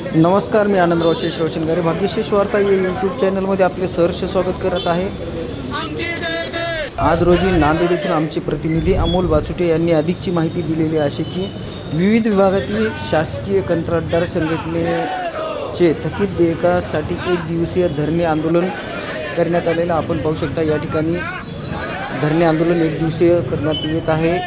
नमस्कार मी आनंदराव शेष रोशनगारे. भाग्यशेष वार्ता या यूट्यूब चॅनलमध्ये आपले सहर्ष स्वागत करत आहे. आज रोजी नांदेड येथून आमचे प्रतिनिधी अमोल बाचुटे यांनी अधिकची माहिती दिलेली अशी की विविध विभागातील शासकीय कंत्राटदार संघटनेचे थकीत देयकासाठी एक दिवसीय धरणे आंदोलन करण्यात आलेलं आपण पाहू शकता. या ठिकाणी धरणे आंदोलन एक दिवसीय करण्यात येत आहे.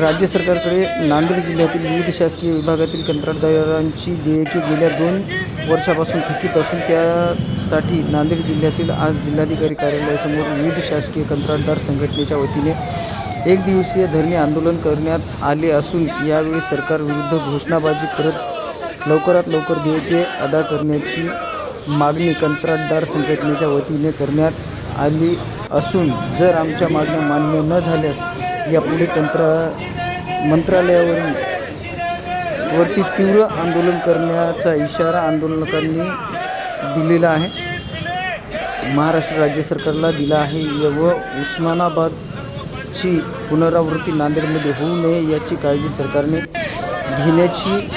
राज्य सरकारकडे नांदेड जिल्ह्यातील विविध शासकीय विभागातील कंत्राटदारांची देयके गेल्या दोन वर्षापासून थकीत असून त्यासाठी नांदेड जिल्ह्यातील आज जिल्हाधिकारी कार्यालयासमोर विविध शासकीय कंत्राटदार संघटनेच्या वतीने एक दिवसीय धरणे आंदोलन करण्यात आले असून यावेळी सरकारविरुद्ध घोषणाबाजी करत लवकरात लवकर देयके अदा करण्याची मागणी कंत्राटदार संघटनेच्या वतीने करण्यात आली असून जर आमच्या मागण्या मान्य न झाल्यास यापुढे कंत्रा मंत्रालयावरून वरती तीव्र आंदोलन करण्याचा इशारा आंदोलनकांनी दिलेला आहे. महाराष्ट्र राज्य सरकारला दिला आहे. व उस्मानाबादची पुनरावृत्ती नांदेडमध्ये होऊ नये याची काळजी सरकारने घेण्याची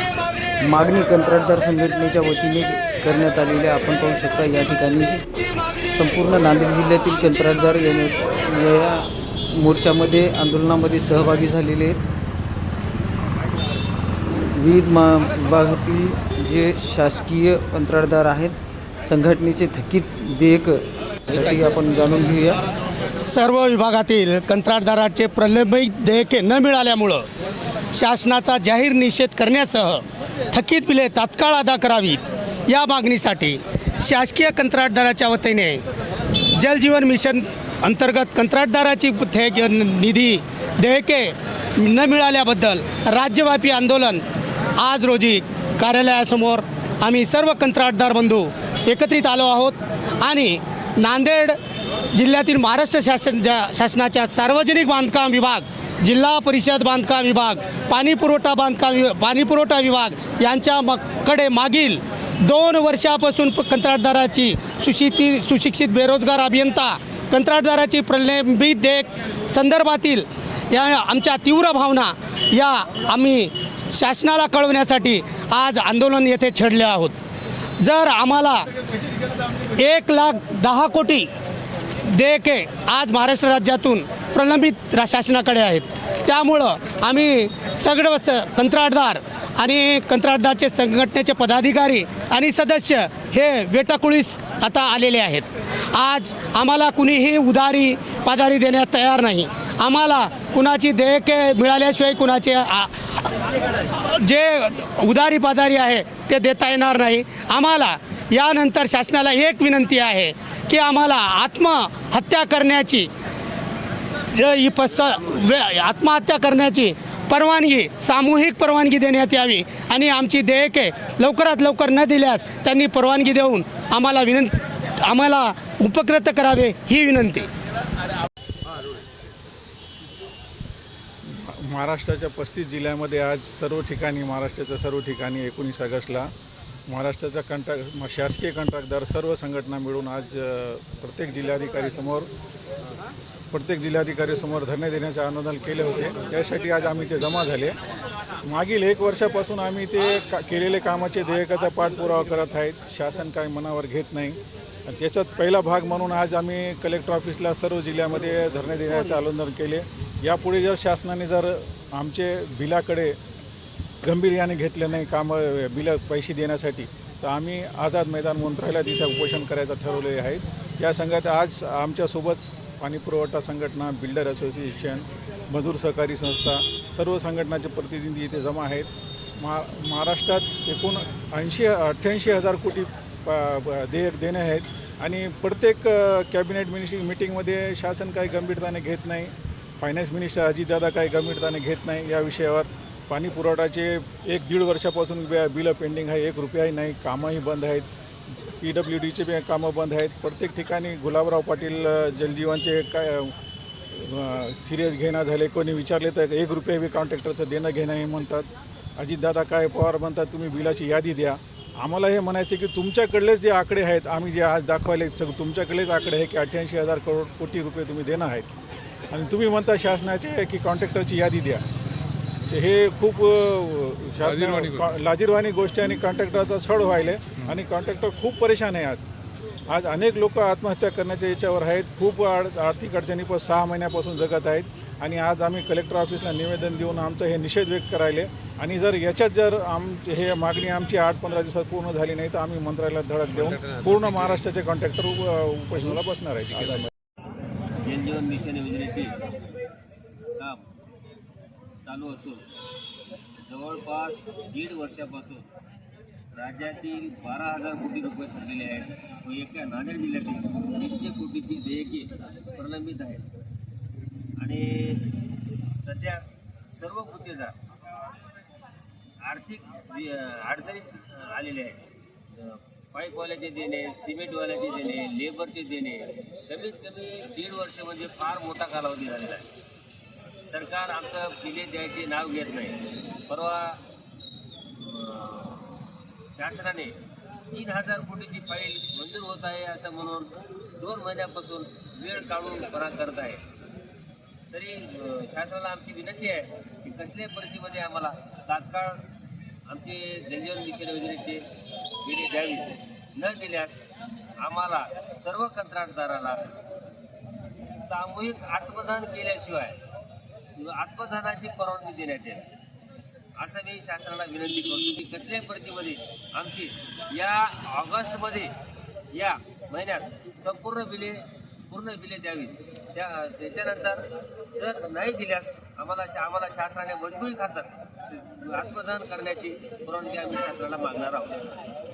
मागणी कंत्राटदार संघटनेच्या वतीने करण्यात आलेली आहे. आपण पाहू शकता या ठिकाणी संपूर्ण नांदेड जिल्ह्यातील कंत्राटदार या मोर्चामध्ये आंदोलनामध्ये सहभागी झालेले आहेत. विविध मा विभागातील जे शासकीय कंत्राटदार आहेत संघटनेचे थकीत देयकसाठी आपण जाणून घेऊया. सर्व विभागातील कंत्राटदाराचे प्रलंबित देयके न मिळाल्यामुळं शासनाचा जाहीर निषेध करण्यासह थकीत बिले तात्काळ अदा करावीत. या मागणीसाठी शासकीय कंत्राटदाराच्या वतीने जलजीवन मिशन अंतर्गत कंत्राटदाराची थे निधी देयके न मिळाल्याबद्दल राज्यव्यापी आंदोलन आज रोजी कार्यालयासमोर आम्ही सर्व कंत्राटदार बंधू एकत्रित आलो आहोत आणि नांदेड जिल्ह्यातील महाराष्ट्र शासन ज्या शासनाच्या सार्वजनिक बांधकाम विभाग जिल्हा परिषद बांधकाम विभाग पाणी पुरवठा बांधकाम वि पाणीपुरवठा विभाग यांच्या मग कडे मागील दोन वर्षापासून प- कंत्राटदाराची सुशिती सुशिक्षित बेरोजगार अभियंता कंत्राटदाराची प्रलंबित देयक संदर्भातील या आमच्या तीव्र भावना या आम्ही शासनाला कळवण्यासाठी आज आंदोलन येथे छेडले आहोत. जर आम्हाला एक लाख दहा कोटी देयके आज महाराष्ट्र राज्यातून प्रलंबित शासनाकडे आहेत. त्यामुळं आम्ही सगळं स कंत्राटदार आणि कंत्राटदारचे संघटनेचे पदाधिकारी आणि सदस्य हे वेटाकुळीस आता आलेले आहेत. आज आम्हाला कुणीही उधारी पादारी देण्यात तयार नाही. आम्हाला कुणाची देयके मिळाल्याशिवाय कुणाचे आ- जे उदारी पादारी आहे ते देता येणार नाही. आम्हाला यानंतर शासनाला एक विनंती आहे की आम्हाला आत्महत्या करण्याची ही फसा वे आत्महत्या करण्याची परवानगी सामूहिक परवानगी देण्यात यावी. आणि आमची देयके लवकरात लवकर न दिल्यास त्यांनी परवानगी देऊन आम्हाला विनं आम्हाला उपकृत करावे ही विनंती. महाराष्ट्राच्या पस्तीस जिल्ह्यामध्ये आज सर्व ठिकाणी महाराष्ट्राच्या सर्व ठिकाणी एकोणीस ऑगस्टला महाराष्ट्राचा कंट्रॅक्ट म- शासकीय कंत्राटदार सर्व संघटना मिळून आज प्रत्येक जिल्हाधिकारीसमोर प्रत्येक जिल्हाधिकारीसमोर धरणे देण्याचे आंदोलन केले होते. त्यासाठी आज आम्ही ते जमा झाले. मागील एक वर्षापासून आम्ही ते का केलेले कामाचे देयकाचा पाठपुरावा करत आहेत. शासन काय मनावर घेत नाही. आणि त्याच्यात पहिला भाग म्हणून आज आम्ही कलेक्टर ऑफिसला सर्व जिल्ह्यामध्ये धरणे देण्याचे आंदोलन केले. यापुढे जर शासनाने जर आमचे बिलाकडे गंभीर्याने घेतलं नाही कामं बिलं पैसे देण्यासाठी. तर आम्ही आझाद मैदान मंत्रालयात इथं उपोषण करायचं ठरवले आहे. त्या संघात आज आमच्यासोबत पाणी पुरवठा संघटना बिल्डर असोसिएशन मजूर सहकारी संस्था सर्व संघटनाचे प्रतिनिधी इथे जमा आहेत. महा महाराष्ट्रात एकूण ऐंशी अठ्ठ्याऐंशी हजार कोटी प- ब- देयक देणे आहेत. आणि प्रत्येक कॅबिनेट मिनिस्टर मिटिंगमध्ये शासन काही गंभीरताने घेत नाही. फायनान्स मिनिस्टर अजितदादा काही गंभीरताने घेत नाही या विषयावर. पाणी पुरवठाचे एक दीड वर्षापासून बिलं पेंडिंग आहे एक रुपयाही नाही कामंही बंद आहेत. पी डब्ल्यू डीचे बी कामं बंद आहेत. प्रत्येक ठिकाणी गुलाबराव पाटील जलजीवनचे काय सिरियस घेणं झाले. कोणी विचारले तर एक रुपये बी कॉन्ट्रॅक्टरचं देणं घेणं हे म्हणतात. अजितदादा काय पवार म्हणतात तुम्ही बिलाची यादी द्या. आम्हाला हे म्हणायचे की तुमच्याकडलेच जे आकडे आहेत आम्ही जे आज दाखवायले सग तुमच्याकडेच आकडे आहे की अठ्ठ्याऐंशी हजार करोड कोटी रुपये तुम्ही देणं आहेत. आणि तुम्ही म्हणता शासनाचे की कॉन्ट्रॅक्टरची यादी द्या. हे खूप लाजीरवाणी गोष्टी. आणि कॉन्ट्रॅक्टरचा छळ व्हायले. आणि कॉन्ट्रॅक्टर खूप परेशान आहे आज. आज अनेक लोक आत्महत्या करण्याच्या याच्यावर आहेत. खूप आड- आर्थिक अडचणी पण सहा महिन्यापासून जगत आहेत. आणि आज आम्ही कलेक्टर ऑफिसला निवेदन देऊन आमचं हे निषेध व्यक्त करायले. आणि जर याच्यात जर आम हे मागणी आमची आठ पंधरा दिवसात पूर्ण झाली नाही तर आम्ही मंत्रालयात धडक देऊन पूर्ण महाराष्ट्राचे कॉन्ट्रॅक्टर उपोषणाला बसणार आहेत. जल जीवन मिशन योजनेचे चालू असून जवळपास दीड वर्षापासून राज्यातील बारा हजार कोटी रुपये ठरलेले आहेत. व एका नांदेड जिल्ह्यातील दीडशे कोटीची देयके प्रलंबित आहेत. आणि सध्या सर्व गुत्तेदार आर्थिक अडचणीत आलेले आहेत. पाईपवाल्याचे देणे सिमेंटवाल्याचे देणे लेबरचे देणे कमीत कमी दीड वर्ष म्हणजे फार मोठा कालावधी झालेला आहे. सरकार आमचं बिले द्यायचे नाव घेत नाही. परवा शासनाने तीन हजार कोटीची फाईल मंजूर होत आहे असं म्हणून दोन महिन्यापासून वेळ काढून परा करत आहे. तरी शासनाला आमची विनंती आहे की कसल्याही परिस्थितीमध्ये आम्हाला तात्काळ आमचे जलजीवन मिशन योजनेचे बिले द्यावी न दिल्यास आम्हाला सर्व कंत्राटदाराला सामूहिक आत्मदान केल्याशिवाय किंवा आत्मदानाची परवानगी देण्यात येईल. असं मी शासनाला विनंती करतो की कसल्याही परिस्थितीमध्ये आमची या ऑगस्टमध्ये या महिन्यात संपूर्ण बिले पूर्ण बिले द्यावी त्या त्याच्यानंतर जर नाही दिल्यास आम्हाला शा- आम्हाला शासनाने मजबुरी खातात आत्मदान करण्याची परवानगी आम्ही शासनाला मागणार आहोत.